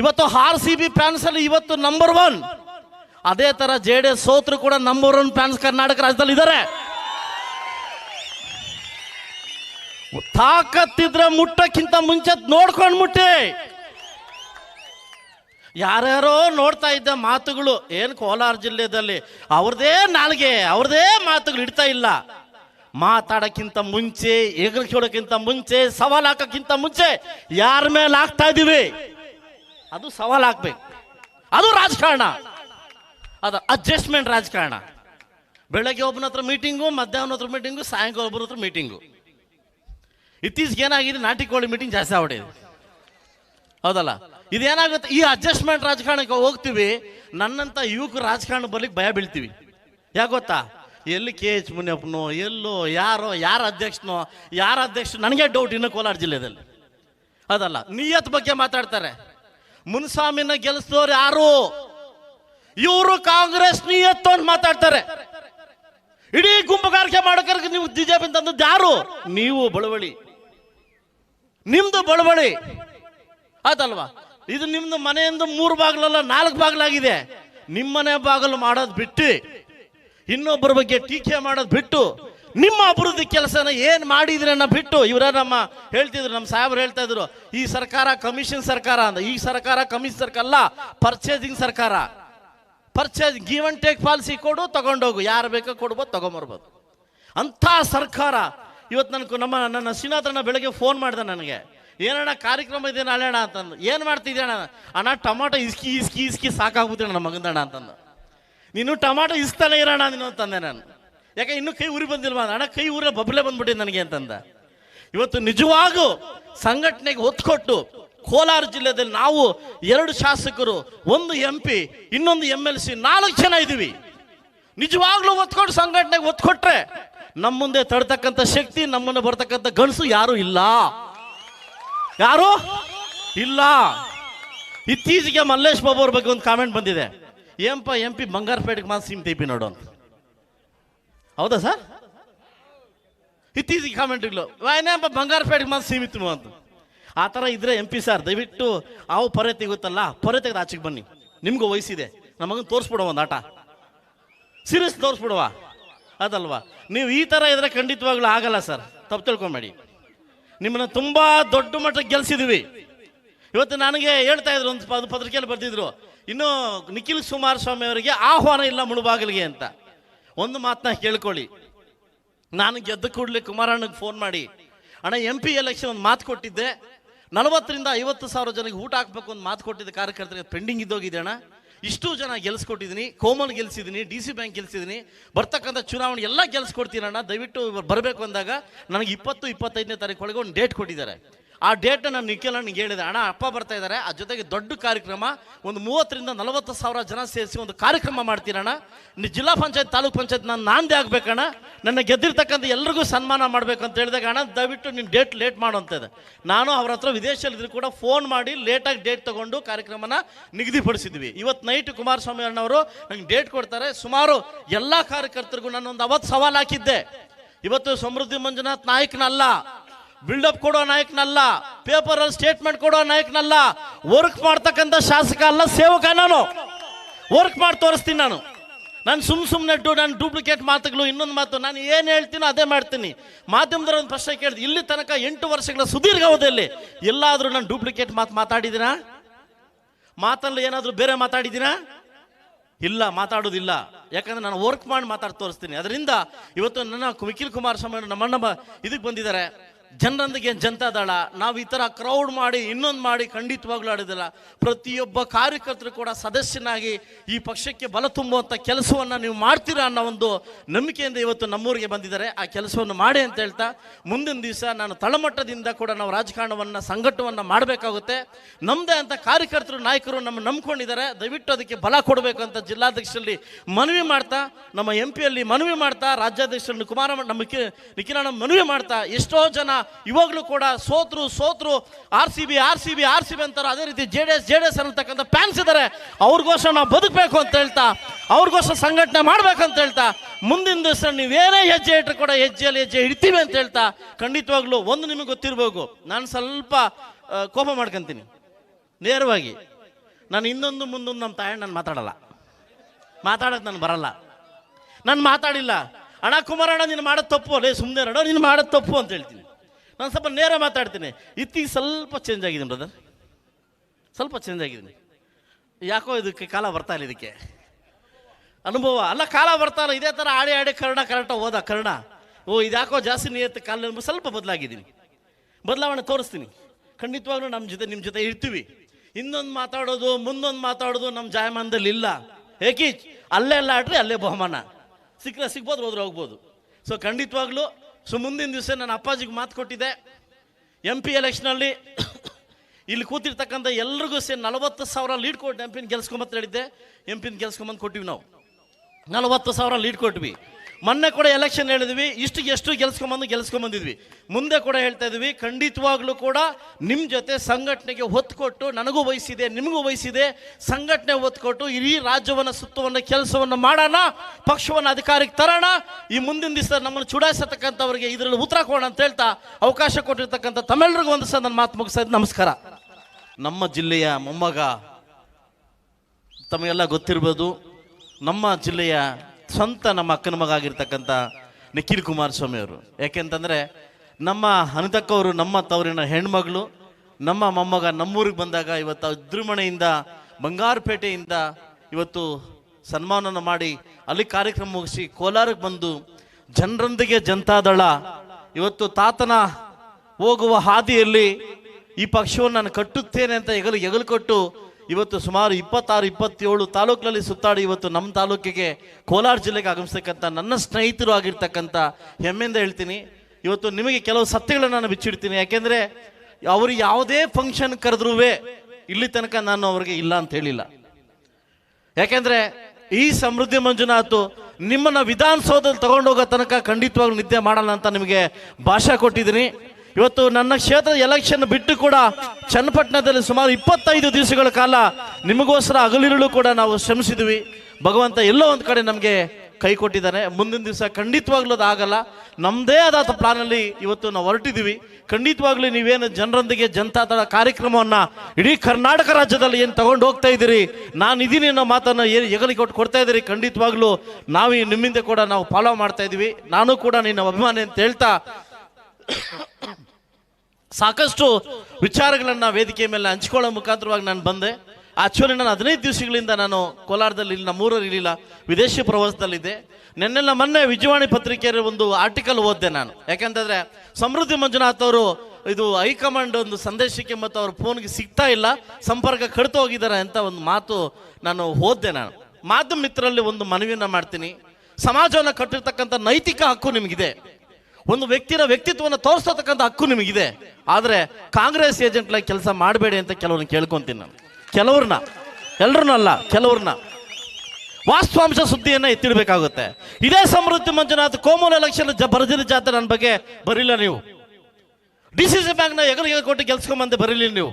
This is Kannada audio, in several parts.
ಇವತ್ತು ಆರ್ ಸಿ ಬಿ ಫ್ಯಾನ್ಸ್ ಅಲ್ಲಿ ಇವತ್ತು ನಂಬರ್ ಒನ್ ಅದೇ ತರ ಜೆ ಡಿ ಎಸ್ ಸೋತ್ರು ಕೂಡ ನಂಬರ್ ಒನ್ ಫ್ಯಾನ್ಸ್ ಕರ್ನಾಟಕ ರಾಜ್ಯದಲ್ಲಿ ಇದ್ದಾರೆ ತಾಕತ್ತಿದ್ರೆ ಮುಟ್ಟಕ್ಕಿಂತ ಮುಂಚೆ ನೋಡ್ಕೊಂಡು ಮುಟ್ಟಿ. ಯಾರ್ಯಾರೋ ನೋಡ್ತಾ ಇದ್ದ ಮಾತುಗಳು, ಏನು ಕೋಲಾರ ಜಿಲ್ಲೆಯಲ್ಲಿ ಅವ್ರದೇ ನಾಲ್ಗೆ, ಅವ್ರದೇ ಮಾತುಗಳು ಇಡ್ತಾ ಇಲ್ಲ. ಮಾತಾಡಕ್ಕಿಂತ ಮುಂಚೆ ಎಗರ್ಕೊಳ್ಳೋಕ್ಕಿಂತ ಮುಂಚೆ, ಸವಾಲು ಹಾಕೋಕ್ಕಿಂತ ಮುಂಚೆ ಯಾರ ಮೇಲೆ ಹಾಕ್ತಾ ಇದೀವಿ? ಅದು ಸವಾಲ್ ಹಾಕ್ಬೇಕು ಅದು ರಾಜಕಾರಣ. ಅದು ಅಡ್ಜಸ್ಟ್ಮೆಂಟ್ ರಾಜಕಾರಣ. ಬೆಳಗ್ಗೆ ಒಬ್ಬನ ಹತ್ರ ಮೀಟಿಂಗು ಮಧ್ಯಾಹ್ನ ಹತ್ರ ಮೀಟಿಂಗು ಸಾಯಂಕಾಲ ಒಬ್ಬರ ಹತ್ರ ಮೀಟಿಂಗು ಇತ್ತೀಚೆಗೆ ಏನಾಗಿದೆ? ನಾಟಿ ಕೋಳಿ ಮೀಟಿಂಗ್ ಜಾಸ್ತಿ ಆಗ್ಬಿಟ್ಟಿದೆ. ಹೌದಲ್ಲ? ಇದೇನಾಗುತ್ತೆ? ಈ ಅಡ್ಜಸ್ಟ್ಮೆಂಟ್ ರಾಜಕಾರಣಕ್ಕೆ ಹೋಗ್ತೀವಿ, ನನ್ನಂತ ಯುವಕ ರಾಜಕಾರಣ ಬರ್ಲಿಕ್ಕೆ ಭಯ ಬೀಳ್ತೀವಿ. ಯಾಕೆ ಗೊತ್ತಾ? ಎಲ್ಲಿ ಕೆ ಎಚ್ ಮುನಿಯಪ್ಪನೋ, ಎಲ್ಲೋ ಯಾರೋ, ಯಾರ ಅಧ್ಯಕ್ಷನೋ, ಯಾರ ಅಧ್ಯಕ್ಷ ನನಗೆ ಡೌಟ್ ಇನ್ನು ಕೋಲಾರ ಜಿಲ್ಲೆಯಲ್ಲಿ ಅದಲ್ಲ ನಿಯತ್ ಬಗ್ಗೆ ಮಾತಾಡ್ತಾರೆ. ಮುನ್ಸ್ವಾಮಿನ ಗೆಲ್ಸೋರು ಯಾರು? ಇವರು ಕಾಂಗ್ರೆಸ್ ಅಂತ ಮಾತಾಡ್ತಾರೆ. ಇಡೀ ಗುಂಪುಗಾರಿಕೆ ಮಾಡೋಕೆ ನೀವು ಬಿಜೆಪಿ ತಂದದ್ದು ಯಾರು? ನೀವು ಬಳುವಳಿ. ನಿಮ್ದು ಬಳುವಳಿ. ಅದಲ್ವಾ? ಇದು ನಿಮ್ದು ಮನೆಯಿಂದ ಮೂರು ಬಾಗಿಲಲ್ಲ ನಾಲ್ಕು ಬಾಗಿಲಾಗಿದೆ. ನಿಮ್ಮನೆ ಬಾಗಿಲು ಮಾಡೋದು ಬಿಟ್ಟು, ಇನ್ನೊಬ್ಬರ ಬಗ್ಗೆ ಟೀಕೆ ಮಾಡೋದು ಬಿಟ್ಟು ನಿಮ್ಮ ಅಭಿವೃದ್ಧಿ ಕೆಲಸನ ಏನು ಮಾಡಿದ್ರೇನ ಬಿಟ್ಟು ಇವರ ನಮ್ಮ ಹೇಳ್ತಿದ್ರು, ನಮ್ಮ ಸಾಹೇಬ್ರು ಹೇಳ್ತಾ ಇದ್ರು, ಈ ಸರ್ಕಾರ ಕಮಿಷನ್ ಸರ್ಕಾರ ಅಂತ ಈ ಸರ್ಕಾರ ಕಮಿಷನ್ ಸರ್ಕಾರ ಅಲ್ಲ ಪರ್ಚೇಸಿಂಗ್ ಸರ್ಕಾರ. Purchase give and take policy ಕೊಡು, ತಗೊಂಡೋಗು. ಯಾರು ಬೇಕೋ ಕೊಡ್ಬೋದು, ತಗೊಂಬರ್ಬೋದು. ಅಂಥ ಸರ್ಕಾರ, ಇವತ್ತು ನನಗೆ ನಮ್ಮ, ನನ್ನ ಸಿನಾಥನ ಬೆಳಗ್ಗೆ ಫೋನ್ ಮಾಡಿದೆ ನನಗೆ. ಏನಣ್ಣ, ಕಾರ್ಯಕ್ರಮ ಇದೆ ನಾಳೆ ಅಂತಂದು. ಏನು ಮಾಡ್ತಿದ್ದೀಯಣ್ಣ ಅಣ್ಣ? ಟೊಮಾಟೊ ಇಸ್ಕಿ ಇಸ್ಕಿ ಇಸ್ಕಿ ನನ್ನ ಮಗಂದಣ್ಣ ಅಂತಂದು. ನೀನು ಟೊಮಾಟೊ ಇಸ್ತಾನೆ ಇರೋಣ ನೀನು ಅಂತಂದೆ ನಾನು. ಯಾಕೆ ಇನ್ನೂ ಕೈ ಉರಿ ಬಂದಿಲ್ವಾ? ಅಣ್ಣ, ಕೈ ಊರ ಬಬ್ಲೆ ಬಂದ್ಬಿಟ್ಟಿದೆ ನನಗೆ ಅಂತಂದ. ಇವತ್ತು ನಿಜವಾಗೂ ಸಂಘಟನೆಗೆ ಒತ್ತು ಕೋಲಾರ ಜಿಲ್ಲೆಯಲ್ಲಿ ನಾವು ಎರಡು ಶಾಸಕರು, ಒಂದು ಎಂ ಪಿ ಇನ್ನೊಂದು ಎಂ ಎಲ್ ಸಿ ನಾಲ್ಕು ಜನ ಇದ್ದೀವಿ. ನಿಜವಾಗ್ಲೂ ಒತ್ಕೊಂಡು ಸಂಘಟನೆಗೆ ಒತ್ತು ಕೊಟ್ರೆ ನಮ್ಮ ಮುಂದೆ ತಡ್ತಕ್ಕಂಥ ಶಕ್ತಿ, ನಮ್ಮನ್ನು ಬರ್ತಕ್ಕಂಥ ಗಣಸು ಯಾರು ಇಲ್ಲ. ಯಾರು? ಇಲ್ಲ. ಇತ್ತೀಚೆಗೆ ಮಲ್ಲೇಶ್ ಬಾಬು ಅವ್ರ ಬಗ್ಗೆ ಒಂದು ಕಾಮೆಂಟ್ ಬಂದಿದೆ. ಏನಪ್ಪ ಎಂ ಪಿ ಬಂಗಾರಪೇಟೆಗೆ ಮಾತ್ರ ಸೀಮಿತ ಐಪಿ ನೋಡು ಅಂತ. ಹೌದಾ ಸರ್? ಇತ್ತೀಚೆಗೆ ಕಾಮೆಂಟ್ಗಳು ಏನಪ್ಪ ಬಂಗಾರಪೇಟೆಗೆ ಮಾತ್ರ ಸೀಮಿತ ಅಂತ. ಆ ಥರ ಇದ್ರೆ ಎಂ ಪಿ ಸರ್ ದಯವಿಟ್ಟು ಅವು ಪೊರೆ ತೆಗುತ್ತಲ್ಲ ಪೊರೆ ತೆಗೆದು ಆಚೆಗೆ ಬನ್ನಿ. ನಿಮ್ಗೂ ವಯಸ್ಸಿದೆ. ನಮಗೂ ತೋರಿಸ್ಬಿಡುವ ಒಂದು ಆಟ. ಸೀರಿಯಸ್ ತೋರಿಸ್ಬಿಡುವ. ಅದಲ್ವಾ? ನೀವು ಈ ಥರ ಇದ್ರೆ ಖಂಡಿತವಾಗ್ಲೂ ಆಗಲ್ಲ ಸರ್. ತಪ್ಪು ತಿಳ್ಕೊಂಬೇಡಿ. ನಿಮ್ಮನ್ನ ತುಂಬ ದೊಡ್ಡ ಮಟ್ಟಕ್ಕೆ ಗೆಲ್ಸಿದ್ವಿ. ಇವತ್ತು ನನಗೆ ಹೇಳ್ತಾ ಇದ್ರು, ಒಂದು ಪತ್ರಿಕೆಯಲ್ಲಿ ಬರ್ತಿದ್ರು ಇನ್ನು ನಿಖಿಲ್ ಕುಮಾರಸ್ವಾಮಿ ಅವರಿಗೆ ಆಹ್ವಾನ ಇಲ್ಲ ಮುಳುಬಾಗಿಲಿಗೆ ಅಂತ. ಒಂದು ಮಾತನ್ನ ಕೇಳ್ಕೊಳ್ಳಿ. ನಾನು ಗೆದ್ದ ಕೂಡಲೇ ಕುಮಾರಣ್ಣಗೆ ಫೋನ್ ಮಾಡಿ, ಅಣ್ಣ ಎಂ ಪಿ ಎಲೆಕ್ಷನ್ ಒಂದು ಮಾತು ಕೊಟ್ಟಿದ್ದೆ. ನಲವತ್ತರಿಂದ ಐವತ್ತು ಸಾವಿರ ಜನಕ್ಕೆ ಊಟ ಹಾಕ್ಬೇಕು ಒಂದು ಮಾತು ಕೊಟ್ಟಿದ್ದೆ ಕಾರ್ಯಕರ್ತರಿಗೆ ಪೆಂಡಿಂಗ್ ಇದ್ದೋಗಿದೆ ಅಣ್ಣ. ಇಷ್ಟು ಜನ ಗೆಲ್ಸ್ಕೊಟ್ಟಿದ್ದೀನಿ ಕೋಮಲ್ ಗೆಲ್ಸಿದ್ದೀನಿ ಡಿ ಸಿ ಬ್ಯಾಂಕ್ ಗೆಲ್ಸಿದ್ದೀನಿ ಬರ್ತಕ್ಕಂಥ ಚುನಾವಣೆ ಎಲ್ಲ ಗೆಲ್ಸ್ಕೊಡ್ತೀನಣ್ಣ ದಯವಿಟ್ಟು ಬರಬೇಕು ಅಂದಾಗ ನನಗೆ ಇಪ್ಪತ್ತು, ಇಪ್ಪತ್ತೈದನೇ ತಾರೀಕು ಒಳಗೆ ಒಂದು ಡೇಟ್ ಕೊಟ್ಟಿದ್ದಾರೆ. ಆ ಡೇಟ್ ನಾನು ನಿಖಿಲ್ ನನಗೆ ಹೇಳಿದೆ. ಅಣ್ಣ, ಅಪ್ಪ ಬರ್ತಾ ಇದ್ದಾರೆ ಆ ಜೊತೆಗೆ ದೊಡ್ಡ ಕಾರ್ಯಕ್ರಮ. ಒಂದು ಮೂವತ್ತರಿಂದ ನಲವತ್ತು ಸಾವಿರ ಜನ ಸೇರಿಸಿ ಒಂದು ಕಾರ್ಯಕ್ರಮ ಮಾಡ್ತೀರಣ್ಣ. ನೀವು ಜಿಲ್ಲಾ ಪಂಚಾಯತ್, ತಾಲೂಕು ಪಂಚಾಯತ್ ನಾನು ನಾಂದೇ ಆಗ್ಬೇಕಣ್ಣ. ನನ್ನ ಗೆದ್ದಿರ್ತಕ್ಕಂಥ ಎಲ್ರಿಗೂ ಸನ್ಮಾನ ಮಾಡಬೇಕು ಅಂತ ಹೇಳಿದಾಗ, ಅಣ್ಣ, ದಯವಿಟ್ಟು ನೀನು ಡೇಟ್ ಲೇಟ್ ಇದೆ. ನಾನು ಅವ್ರ ಹತ್ರ ಕೂಡ ಫೋನ್ ಮಾಡಿ ಲೇಟಾಗಿ ಡೇಟ್ ತೊಗೊಂಡು ಕಾರ್ಯಕ್ರಮನ ನಿಗದಿಪಡಿಸಿದ್ವಿ. ಇವತ್ತು ನೈಟ್ ಕುಮಾರಸ್ವಾಮಿ ಅಣ್ಣವರು ನಂಗೆ ಡೇಟ್ ಕೊಡ್ತಾರೆ. ಸುಮಾರು ಎಲ್ಲ ಕಾರ್ಯಕರ್ತರಿಗೂ ನಾನೊಂದು ಅವತ್ತು ಸವಾಲು ಹಾಕಿದ್ದೆ. ಇವತ್ತು ಸಮೃದ್ಧಿ ಮಂಜುನಾಥ್ ನಾಯಕನಲ್ಲ. ಬಿಲ್ಡಪ್ ಕೊಡೋ ನಾಯಕನಲ್ಲ ಪೇಪರ್ ಅಲ್ಲಿ ಸ್ಟೇಟ್ಮೆಂಟ್ ಕೊಡೋ ನಾಯಕನಲ್ಲ ವರ್ಕ್ ಮಾಡ್ತಕ್ಕಂಥ ಶಾಸಕ ಅಲ್ಲ ಸೇವಕ ನಾನು. ವರ್ಕ್ ಮಾಡಿ ತೋರಿಸ್ತೀನಿ ನಾನು. ನಾನು ಸುಮ್ ಸುಮ್ಮನೆ ನಾನು ಡೂಪ್ಲಿಕೇಟ್ ಮಾತುಗಳು, ಇನ್ನೊಂದು ಮಾತು, ನಾನು ಏನು ಹೇಳ್ತೀನೋ ಅದೇ ಮಾಡ್ತೀನಿ. ಮಾಧ್ಯಮದವ್ರ ಒಂದು ಪ್ರಶ್ನೆ ಕೇಳಿದೆ ಇಲ್ಲಿ ತನಕ ಎಂಟು ವರ್ಷಗಳ ಸುದೀರ್ಘ ಅವಧಿಯಲ್ಲಿ ಎಲ್ಲಾದರೂ ನಾನು ಡೂಪ್ಲಿಕೇಟ್ ಮಾತು ಮಾತಾಡಿದ್ದೀನಾ ಮಾತಲ್ಲಿ ಏನಾದರೂ ಬೇರೆ ಮಾತಾಡಿದ್ದೀನಾ ಇಲ್ಲ, ಮಾತಾಡೋದಿಲ್ಲ. ಯಾಕಂದ್ರೆ ನಾನು ವರ್ಕ್ ಮಾಡಿ ಮಾತಾಡಿ ತೋರಿಸ್ತೀನಿ. ಅದರಿಂದ ಇವತ್ತು ನನ್ನ ನಿಖಿಲ್ ಕುಮಾರಸ್ವಾಮಿ ನಮ್ಮಣ್ಣ ಇದಕ್ಕೆ ಬಂದಿದ್ದಾರೆ. ಜನರೊಂದಿಗೆ ಜನತಾ ದಳ, ನಾವು ಈ ಥರ ಕ್ರೌಡ್ ಮಾಡಿ ಇನ್ನೊಂದು ಮಾಡಿ ಖಂಡಿತವಾಗ್ಲೂ ಆಡೋದಿಲ್ಲ. ಪ್ರತಿಯೊಬ್ಬ ಕಾರ್ಯಕರ್ತರು ಕೂಡ ಸದಸ್ಯನಾಗಿ ಈ ಪಕ್ಷಕ್ಕೆ ಬಲ ತುಂಬುವಂಥ ಕೆಲಸವನ್ನು ನೀವು ಮಾಡ್ತೀರಾ ಅನ್ನೋ ಒಂದು ನಂಬಿಕೆಯಿಂದ ಇವತ್ತು ನಮ್ಮೂರಿಗೆ ಬಂದಿದ್ದಾರೆ. ಆ ಕೆಲಸವನ್ನು ಮಾಡಿ ಅಂತ ಹೇಳ್ತಾ, ಮುಂದಿನ ದಿವಸ ನಾನು ತಳಮಟ್ಟದಿಂದ ಕೂಡ ನಾವು ರಾಜಕಾರಣವನ್ನು, ಸಂಘಟವನ್ನು ಮಾಡಬೇಕಾಗುತ್ತೆ. ನಮ್ಮದೇ ಅಂತ ಕಾರ್ಯಕರ್ತರು, ನಾಯಕರು ನಮ್ಮ ನಂಬ್ಕೊಂಡಿದ್ದಾರೆ. ದಯವಿಟ್ಟು ಅದಕ್ಕೆ ಬಲ ಕೊಡಬೇಕು ಅಂತ ಜಿಲ್ಲಾಧ್ಯಕ್ಷರಲ್ಲಿ ಮನವಿ ಮಾಡ್ತಾ, ನಮ್ಮ ಎಂ ಪಿಯಲ್ಲಿ ಮನವಿ ಮಾಡ್ತಾ, ರಾಜ್ಯಾಧ್ಯಕ್ಷರನ್ನು ಕುಮಾರ ನಮ್ಮ ನಿಖಿಲಣ್ಣ ಮನವಿ ಮಾಡ್ತಾ, ಎಷ್ಟೋ ಜನ ಇವಾಗಲೂ ಕೂಡ ಸೋತ್ರು ಸೋತ್ರು, R C B, R C B, R C B ಅಂತಾರೆ. ಅದೇ ರೀತಿ J D S, J D S ಅನ್ನತಕ್ಕಂಥ ಫ್ಯಾನ್ಸ್ ಇದ್ದಾರೆ ಅವ್ರಿಗೋಸ್ಕರ ನಾವು ಬದುಕಬೇಕು ಅಂತ ಹೇಳ್ತಾ, ಅವ್ರಿಗೋಸ್ಕರ ಸಂಘಟನೆ ಅಂತ ಹೇಳ್ತಾ, ಮುಂದಿನ ದಿವಸ ನೀವೇನೇ ಹೆಜ್ಜೆ ಇಟ್ಟರು ಕೂಡ ಹೆಜ್ಜೆಯಲ್ಲಿ ಹೆಜ್ಜೆ ಇಡ್ತೀವಿ ಅಂತ ಹೇಳ್ತಾ, ಖಂಡಿತವಾಗ್ಲೂ ಒಂದು ನಿಮಗೆ ಗೊತ್ತಿರಬೇಕು. ನಾನು ಸ್ವಲ್ಪ ಕೋಪ ಮಾಡ್ಕೊತೀನಿ. ನೇರವಾಗಿ, ನಾನು ಇನ್ನೊಂದು ಮುಂದೊಂದು ನಮ್ಮ ತಾಯಿ ನಾನು ಮಾತಾಡಲ್ಲ. ಮಾತಾಡೋಕೆ ನಾನು ಬರಲ್ಲ. ನಾನು ಮಾತಾಡಿಲ್ಲ. ಅಣ್ಣ ಕುಮಾರಣ್ಣ ನೀನು ಮಾಡೋದು ತಪ್ಪು. ಅಲ್ಲೇ ಸುಮ್ಮನೆ ಅಣ್ಣ, ನೀನು ಮಾಡೋದು ತಪ್ಪು ಅಂತ ಹೇಳ್ತೀನಿ. ನಾನು ಸ್ವಲ್ಪ ನೇರ ಮಾತಾಡ್ತೀನಿ. ಇತ್ತೀಗೆ ಸ್ವಲ್ಪ ಚೇಂಜ್ ಆಗಿದೆ ಬ್ರದರ್ ಸ್ವಲ್ಪ ಚೇಂಜ್ ಆಗಿದ್ದೀನಿ ಯಾಕೋ ಇದಕ್ಕೆ ಕಾಲ ಬರ್ತಾ ಇಲ್ಲ ಇದಕ್ಕೆ. ಅನುಭವ. ಅಲ್ಲ, ಕಾಲ ಬರ್ತಾ ಇಲ್ಲ. ಇದೇ ಥರ ಆಡಿ ಆಡಿ ಕರ್ಣ ಕರೆಕ್ಟಾಗಿ ಹೋದ ಕರ್ಣ. ಓ, ಇದ್ಯಾಕೋ ಜಾಸ್ತಿ ನಿಯತ್ತು ಕಾಲ ಸ್ವಲ್ಪ ಬದಲಾಗಿದ್ದೀನಿ. ಬದಲಾವಣೆ ತೋರಿಸ್ತೀನಿ. ಖಂಡಿತವಾಗ್ಲೂ ನಮ್ಮ ಜೊತೆ, ನಿಮ್ಮ ಜೊತೆ ಇರ್ತೀವಿ. ಇನ್ನೊಂದು ಮಾತಾಡೋದು, ಮುಂದೊಂದು ಮಾತಾಡೋದು ನಮ್ಮ ಜಾಯಮಾನದಲ್ಲಿ ಇಲ್ಲ. ಏಕಿ? ಅಲ್ಲೇ ಎಲ್ಲ ಆಡ್ರಿ, ಅಲ್ಲೇ ಬಹುಮಾನ. ಸಿಕ್ಕರೆ ಸಿಗ್ಬೋದು, ಹೋದ್ರೆ ಹೋಗ್ಬೋದು. ಸೊ ಖಂಡಿತವಾಗ್ಲೂ ಸೊ ಮುಂದಿನ ದಿವಸ ನನ್ನ ಅಪ್ಪಾಜಿಗೆ ಮಾತು ಕೊಟ್ಟಿದ್ದೆ. ಎಂ ಪಿ ಎಲೆಕ್ಷನಲ್ಲಿ ಇಲ್ಲಿ ಕೂತಿರ್ತಕ್ಕಂಥ ಎಲ್ರಿಗೂ ಸೇರಿ ನಲವತ್ತು ಸಾವಿರ ಲೀಡ್ ಕೊಟ್ಟು ಎಂ ಪಿನ ಗೆಲ್ಸ್ಕೊಂಬಂತ ಹೇಳಿದ್ದೆ. ಎಂ ಪಿನ ಗೆಲ್ಸ್ಕೊಂಬಂದು ಕೊಟ್ಟಿವಿ ನಾವು. ನಲವತ್ತು ಸಾವಿರ ಲೀಡ್ ಕೊಟ್ವಿ. ಮೊನ್ನೆ ಕೂಡ ಎಲೆಕ್ಷನ್ ಹೇಳಿದ್ವಿ, ಇಷ್ಟು ಎಷ್ಟು ಗೆಲ್ಸ್ಕೊಂಬಂದು ಗೆಲ್ಸ್ಕೊಂಬಂದಿದ್ವಿ. ಮುಂದೆ ಕೂಡ ಹೇಳ್ತಾ ಇದ್ವಿ, ಖಂಡಿತವಾಗ್ಲೂ ಕೂಡ ನಿಮ್ಮ ಜೊತೆ ಸಂಘಟನೆಗೆ ಒತ್ತು ಕೊಟ್ಟು ನನಗೂ ವಹಿಸಿದೆ, ನಿಮಗೂ ವಹಿಸಿದೆ, ಸಂಘಟನೆ ಒತ್ತು ಕೊಟ್ಟು ಇಡೀ ರಾಜ್ಯವನ್ನು, ಸುತ್ತವನ್ನು, ಕೆಲಸವನ್ನು ಮಾಡೋಣ, ಪಕ್ಷವನ್ನು ಅಧಿಕಾರಕ್ಕೆ ತರೋಣ. ಈ ಮುಂದಿನ ದಿವಸ ನಮ್ಮನ್ನು ಚುಡಾಯಿಸತಕ್ಕಂಥವ್ರಿಗೆ ಇದರಲ್ಲಿ ಉತ್ತರ ಕೊಡೋಣ ಅಂತ ಹೇಳ್ತಾ ಅವಕಾಶ ಕೊಟ್ಟಿರ್ತಕ್ಕಂಥ ತಮ್ಮೆಲ್ಲರಿಗೂ ಒಂದು ಸಹ ನನ್ನ ಮಾತು ಮುಗಿಸ್ತಾ ನಮಸ್ಕಾರ. ನಮ್ಮ ಜಿಲ್ಲೆಯ ಮೊಮ್ಮಗ, ತಮಗೆಲ್ಲ ಗೊತ್ತಿರ್ಬೋದು, ನಮ್ಮ ಜಿಲ್ಲೆಯ ಸ್ವಂತ ನಮ್ಮ ಅಕ್ಕನ ಮಗ ಆಗಿರ್ತಕ್ಕಂಥ ನಿಖಿಲ್ ಕುಮಾರಸ್ವಾಮಿ ಅವರು. ಯಾಕೆಂತಂದರೆ ನಮ್ಮ ಅನಿತಕ್ಕವರು ನಮ್ಮ ತವರಿನ ಹೆಣ್ಮಗಳು, ನಮ್ಮ ಮೊಮ್ಮಗ ನಮ್ಮೂರಿಗೆ ಬಂದಾಗ ಇವತ್ತು ವಿಜೃಂಭಣೆಯಿಂದ ಬಂಗಾರಪೇಟೆಯಿಂದ ಇವತ್ತು ಸನ್ಮಾನನ ಮಾಡಿ ಅಲ್ಲಿ ಕಾರ್ಯಕ್ರಮ ಮುಗಿಸಿ ಕೋಲಾರಕ್ಕೆ ಬಂದು ಜನರೊಂದಿಗೆ ಜನತಾದಳ ಇವತ್ತು ತಾತನ ಹೋಗುವ ಹಾದಿಯಲ್ಲಿ ಈ ಪಕ್ಷವನ್ನು ನಾನು ಕಟ್ಟುತ್ತೇನೆ ಅಂತ ಎಗಲು ಎಗಲು ಕೊಟ್ಟು ಇವತ್ತು ಸುಮಾರು ಇಪ್ಪತ್ತಾರು, ಇಪ್ಪತ್ತೇಳು ತಾಲೂಕಿನಲ್ಲಿ ಸುತ್ತಾಡಿ ಇವತ್ತು ನಮ್ಮ ತಾಲೂಕಿಗೆ ಕೋಲಾರ ಜಿಲ್ಲೆಗೆ ಆಗಮಿಸ್ತಕ್ಕಂಥ ನನ್ನ ಸ್ನೇಹಿತರು ಆಗಿರ್ತಕ್ಕಂಥ ಹೆಮ್ಮೆಯಿಂದ ಹೇಳ್ತೀನಿ. ಇವತ್ತು ನಿಮಗೆ ಕೆಲವು ಸತ್ಯಗಳನ್ನು ನಾನು ಬಿಚ್ಚಿಡ್ತೀನಿ. ಯಾಕೆಂದರೆ ಅವರು ಯಾವುದೇ ಫಂಕ್ಷನ್ ಕರೆದ್ರೂ ಇಲ್ಲಿ ತನಕ ನಾನು ಅವ್ರಿಗೆ ಇಲ್ಲ ಅಂತ ಹೇಳಿಲ್ಲ. ಯಾಕೆಂದರೆ ಈ ಸಮೃದ್ಧಿ ಮಂಜುನಾಥು ನಿಮ್ಮನ್ನು ವಿಧಾನಸೌಧದಲ್ಲಿ ತಗೊಂಡೋಗೋ ತನಕ ಖಂಡಿತವಾಗ್ಲೂ ನಿದ್ದೆ ಮಾಡಲ್ಲ ಅಂತ ನಿಮಗೆ ಭಾಷೆ ಕೊಟ್ಟಿದ್ದೀನಿ. ಇವತ್ತು ನನ್ನ ಕ್ಷೇತ್ರದ ಎಲೆಕ್ಷನ್ ಬಿಟ್ಟು ಕೂಡ ಚನ್ನಪಟ್ಟಣದಲ್ಲಿ ಸುಮಾರು ಇಪ್ಪತ್ತೈದು ದಿವಸಗಳ ಕಾಲ ನಿಮಗೋಸ್ಕರ ಅಗಲಿರುಳು ಕೂಡ ನಾವು ಶ್ರಮಿಸಿದ್ವಿ. ಭಗವಂತ ಎಲ್ಲೋ ಒಂದು ಕಡೆ ನಮಗೆ ಕೈ ಕೊಟ್ಟಿದ್ದಾನೆ ಮುಂದಿನ ದಿವಸ ಖಂಡಿತವಾಗ್ಲೂ ಅದು ಆಗಲ್ಲ. ನಮ್ಮದೇ ಆದ ಪ್ಲಾನಲ್ಲಿ ಇವತ್ತು ನಾವು ಹೊರಟಿದ್ದೀವಿ. ಖಂಡಿತವಾಗ್ಲೂ ನೀವೇನು ಜನರೊಂದಿಗೆ ಜನತಾದಳ ಕಾರ್ಯಕ್ರಮವನ್ನು ಇಡೀ ಕರ್ನಾಟಕ ರಾಜ್ಯದಲ್ಲಿ ಏನು ತಗೊಂಡು ಹೋಗ್ತಾ ಇದ್ದೀರಿ? ನಾನು ಇದ್ದೀನಿ ಅನ್ನೋ ಮಾತನ್ನು ಏನು ಹೆಗಲಿ ಕೊಟ್ಟು ಕೊಡ್ತಾ ಇದ್ದೀರಿ. ಖಂಡಿತವಾಗ್ಲೂ ನಾವು ನಿಮ್ಮಿಂದ ಕೂಡ ನಾವು ಫಾಲೋ ಮಾಡ್ತಾ ಇದ್ದೀವಿ. ನಾನು ಕೂಡ ನಿನ್ನ ಅಭಿಮಾನಿ ಅಂತ ಹೇಳ್ತಾ ಸಾಕಷ್ಟು ವಿಚಾರಗಳನ್ನ ವೇದಿಕೆ ಮೇಲೆ ಹಂಚ್ಕೊಳ್ಳೋ ಮುಖಾಂತರವಾಗಿ ನಾನು ಬಂದೆ. ಆಕ್ಚುಲಿ ನಾನು ಹದಿನೈದು ದಿವಸಗಳಿಂದ ನಾನು ಕೋಲಾರದಲ್ಲಿ ಇಲ್ಲಿ, ನಮ್ಮೂರಲ್ಲಿ ವಿದೇಶಿ ಪ್ರವಾಸದಲ್ಲಿದ್ದೆ. ನಿನ್ನೆಲ್ಲ ಮೊನ್ನೆ ವಿಜಯವಾಣಿ ಪತ್ರಿಕೆಯಲ್ಲಿ ಒಂದು ಆರ್ಟಿಕಲ್ ಓದಿದೆ ನಾನು. ಯಾಕಂತಂದ್ರೆ ಸಮೃದ್ಧಿ ಮಂಜುನಾಥ್ ಅವರು ಇದು ಹೈಕಮಾಂಡ್ ಒಂದು ಸಂದೇಶಕ್ಕೆ ಮತ್ತು ಅವ್ರ ಫೋನ್ಗೆ ಸಿಗ್ತಾ ಇಲ್ಲ, ಸಂಪರ್ಕ ಕಡಿತು ಹೋಗಿದ್ದಾರೆ ಅಂತ ಒಂದು ಮಾತು ನಾನು ಓದಿದೆ ನಾನು. ಮಾಧ್ಯಮ ಮಿತ್ರರಲ್ಲಿ ಒಂದು ಮನವಿಯನ್ನು ಮಾಡ್ತೀನಿ. ಸಮಾಜವನ್ನು ಕಟ್ಟಿರ್ತಕ್ಕಂಥ ನೈತಿಕ ಹಕ್ಕು ನಿಮಗಿದೆ. ಒಂದು ವ್ಯಕ್ತಿನ ವ್ಯಕ್ತಿತ್ವವನ್ನು ತೋರಿಸ್ತಕ್ಕಂಥ ಹಕ್ಕು ನಿಮಗಿದೆ. ಆದರೆ ಕಾಂಗ್ರೆಸ್ ಏಜೆಂಟ್ಲಾಗಿ ಕೆಲಸ ಮಾಡಬೇಡಿ ಅಂತ ಕೆಲವ್ರನ್ನ ಕೇಳ್ಕೊಂತೀನಿ ನಾನು. ಕೆಲವ್ರನ್ನ ಎಲ್ಲರನ್ನಲ್ಲ ಕೆಲವ್ರನ್ನ. ವಾಸ್ತವಾಂಶ ಸುದ್ದಿಯನ್ನು ಎತ್ತಿಡಬೇಕಾಗುತ್ತೆ. ಇದೇ ಸಮೃದ್ಧಿ ಮಂಜುನಾಥ್ ಕೋಮಲ ಎಲೆಕ್ಷನ್ ಜ ಬರದಿನ ಜಾತ್ರೆ ನನ್ನ ಬಗ್ಗೆ ಬರೀಲ್ಲ ನೀವು. ಡಿ ಸಿ ಸಿ ಬ್ಯಾಂಕ್ನ ಎಗಲಿಗೆ ಕೊಟ್ಟು ಗೆಲ್ಸ್ಕೊಂಬಂದೆ ಬರೀಲಿಲ್ಲ ನೀವು.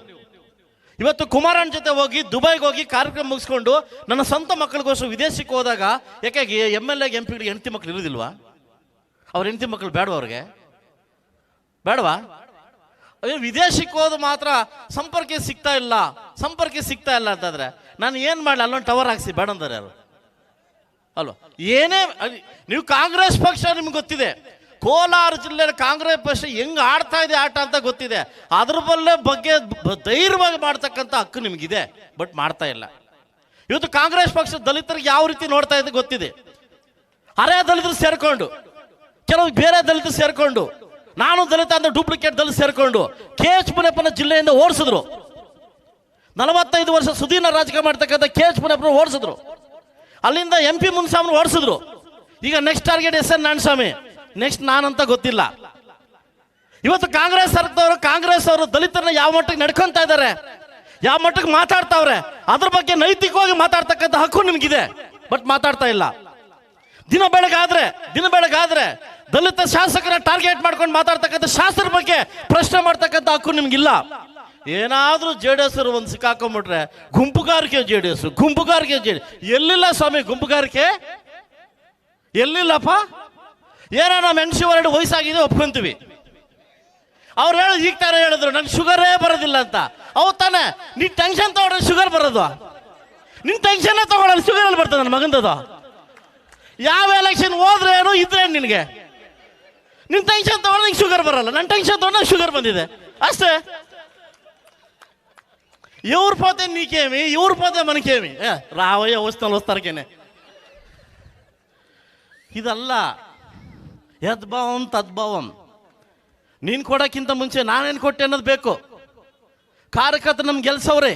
ಇವತ್ತು ಕುಮಾರಣ್ಣ ಜೊತೆ ಹೋಗಿ, ದುಬೈಗೆ ಹೋಗಿ ಕಾರ್ಯಕ್ರಮ ಮುಗಿಸ್ಕೊಂಡು ನನ್ನ ಸ್ವಂತ ಮಕ್ಕಳಿಗೋಸ್ಕರ ವಿದೇಶಕ್ಕೆ ಹೋದಾಗ ಯಾಕೆ ಎಂ ಎಲ್ ಎಗೆ, ಎಂ ಪಿಗಳಿಗೆ ಹೆಂಡತಿ ಮಕ್ಕಳು ಇರೋದಿಲ್ವಾ? ಅವ್ರ ಹೆಂಡತಿ ಮಕ್ಕಳು ಬೇಡವಾ ಅವ್ರಿಗೆ? ಬೇಡವಾ? ಅಯ್ಯೋ, ವಿದೇಶಕ್ಕೆ ಹೋದ ಮಾತ್ರ ಸಂಪರ್ಕ ಸಿಗ್ತಾ ಇಲ್ಲ, ಸಂಪರ್ಕ ಸಿಗ್ತಾ ಇಲ್ಲ ಅಂತಂದ್ರೆ ನಾನು ಏನು ಮಾಡಲಿ? ಅಲ್ಲೊಂದು ಟವರ್ ಹಾಕ್ಸಿ, ಬೇಡ ಅಂತಾರೆ ಯಾರು? ಅಲ್ವಾ? ಏನೇ ನೀವು ಕಾಂಗ್ರೆಸ್ ಪಕ್ಷ ನಿಮ್ಗೆ ಗೊತ್ತಿದೆ. ಕೋಲಾರ ಜಿಲ್ಲೆಯ ಕಾಂಗ್ರೆಸ್ ಪಕ್ಷ ಹೆಂಗ್ ಆಡ್ತಾ ಇದೆ ಆಟ ಅಂತ ಗೊತ್ತಿದೆ. ಅದ್ರ ಬಲ್ಲೇ ಬಗ್ಗೆ ಧೈರ್ಯವಾಗಿ ಮಾಡ್ತಕ್ಕಂಥ ಹಕ್ಕು ನಿಮಗಿದೆ, ಬಟ್ ಮಾಡ್ತಾ ಇಲ್ಲ. ಇವತ್ತು ಕಾಂಗ್ರೆಸ್ ಪಕ್ಷ ದಲಿತರಿಗೆ ಯಾವ ರೀತಿ ನೋಡ್ತಾ ಇದೆ ಗೊತ್ತಿದೆ. ಅರೆ ದಲಿತರು ಸೇರ್ಕೊಂಡು. ಕೆಲವು ಬೇರೆ ದಲಿತ ಸೇರಿಕೊಂಡು, ನಾನು ದಲಿತ ಅಂದ್ರೆ ಡೂಪ್ಲಿಕೇಟ್ ದಲಿತ ಸೇರಿಕೊಂಡು ಕೆ ಎಚ್ ಮುನಿಯಪ್ಪನ ಜಿಲ್ಲೆಯಿಂದ ಓಡಿಸಿದ್ರು. ನಲವತ್ತೈದು ವರ್ಷ ಸುದೀನ ರಾಜಕೀಯ ಮಾಡ್ತಕ್ಕಂಥ ಕೆ ಎಚ್ ಮುನಿಯಪ್ಪನ ಓಡಿಸಿದ್ರು. ಅಲ್ಲಿಂದ ಎಂ ಪಿ ಮುನ್ಸ್ವಾಮಿ ಓಡಿಸಿದ್ರು. ಈಗ next target S N Narayanaswamy next ನಾನಂತ ಗೊತ್ತಿಲ್ಲ. ಇವತ್ತು ಕಾಂಗ್ರೆಸ್ ಸರ್ಕಾರದವರು, ಕಾಂಗ್ರೆಸ್ ಅವರು ದಲಿತರನ್ನ ಯಾವ ಮಟ್ಟಕ್ಕೆ ನಡ್ಕೊಂತ ಇದ್ದಾರೆ, ಯಾವ ಮಟ್ಟಕ್ಕೆ ಮಾತಾಡ್ತಾವ್ರೆ, ಅದ್ರ ಬಗ್ಗೆ ನೈತಿಕವಾಗಿ ಮಾತಾಡ್ತಕ್ಕಂಥ ಹಕ್ಕು ನಿಮ್ಗಿದೆ. ಬಟ್ ಮಾತಾಡ್ತಾ ಇಲ್ಲ. ದಿನ ಬೆಳಗಾದ್ರೆ ದಿನ ಬೆಳಗಾದ್ರೆ ದಲಿತ ಶಾಸಕರ ಟಾರ್ಗೆಟ್ ಮಾಡ್ಕೊಂಡು ಮಾತಾಡ್ತಕ್ಕಂಥ ಶಾಸ್ತ್ರ ಬಗ್ಗೆ ಪ್ರಶ್ನೆ ಮಾಡ್ತಕ್ಕಂಥ ಹಕ್ಕು ನಿಮ್ಗಿಲ್ಲ. ಏನಾದರೂ ಜೆ ಡಿ ಎಸ್ ಒಂದು ಸಿಕ್ಕಾಕೊಂಡ್ಬಿಟ್ರೆ ಗುಂಪುಗಾರಿಕೆ ಜೆ ಡಿ ಎಸ್, ಗುಂಪುಗಾರಿಕೆ ಜೆ ಎಲ್ಲಿಲ್ಲ ಸ್ವಾಮಿ ಗುಂಪುಗಾರಿಕೆ? ಎಲ್ಲಿಲ್ಲಪ್ಪ? ಏನೋ ನಮ್ಮ ಎನ್ ಶಿವರೆಡ್ಡಿ ವಯಸ್ಸಾಗಿದೆ, ಒಪ್ಕೊಂತೀವಿ. ಅವ್ರು ಹೇಳೋದು ಈಗ ತಾನೇ ಹೇಳಿದ್ರು ನನ್ಗೆ ಶುಗರೇ ಬರೋದಿಲ್ಲ ಅಂತ. ಅವ್ ತಾನೆ, ನೀನು ಟೆನ್ಷನ್ ತಗೊಂಡ್ರೆ ಶುಗರ್ ಬರೋದು. ನಿನ್ನ ನಿನ್ ಟೆನ್ಷನ್ ತಗೊಳ್ಳಲ್ಲ ಶುಗರ್ ಅಲ್ಲಿ ಬರ್ತದೆ ನನ್ನ ಮಗಂದದು? ಯಾವ ಎಲೆಕ್ಷನ್ ಹೋದ್ರೆ ಏನು ಇದ್ರೆ ನಿನಗೆ? ನಿನ್ ಟೆನ್ಷನ್ ತಗೊಂಡು ಶುಗರ್ ಬರಲ್ಲ. ನನ್ನ ಟೆನ್ಷನ್ ತಗೊಂಡ್ರೆ ಶುಗರ್ ಬಂದಿದೆ. ಅಷ್ಟೇ. ಇವ್ರ ಪೋತೆ ನೀಕೇಮಿ ಇವ್ರ ಪೋತೆ ಮನಕೇಮಿ ಏ, ರಾವಯ್ಯ ಓಸ್ನಲ್ಲಿ ಓಸ್ತಾರಕೇನೆ ಇದಲ್ಲ. ಯದ್ಭಾವಂ ತದ್ಭಾವಂ ನೀನ್ ಕೊಡೋಕ್ಕಿಂತ ಮುಂಚೆ ನಾನೇನು ಕೊಟ್ಟೆ ಅನ್ನೋದು ಬೇಕು. ಕಾರ್ಯಕರ್ತ ನಮ್ಗೆ ಗೆಲ್ಸವ್ರೆ.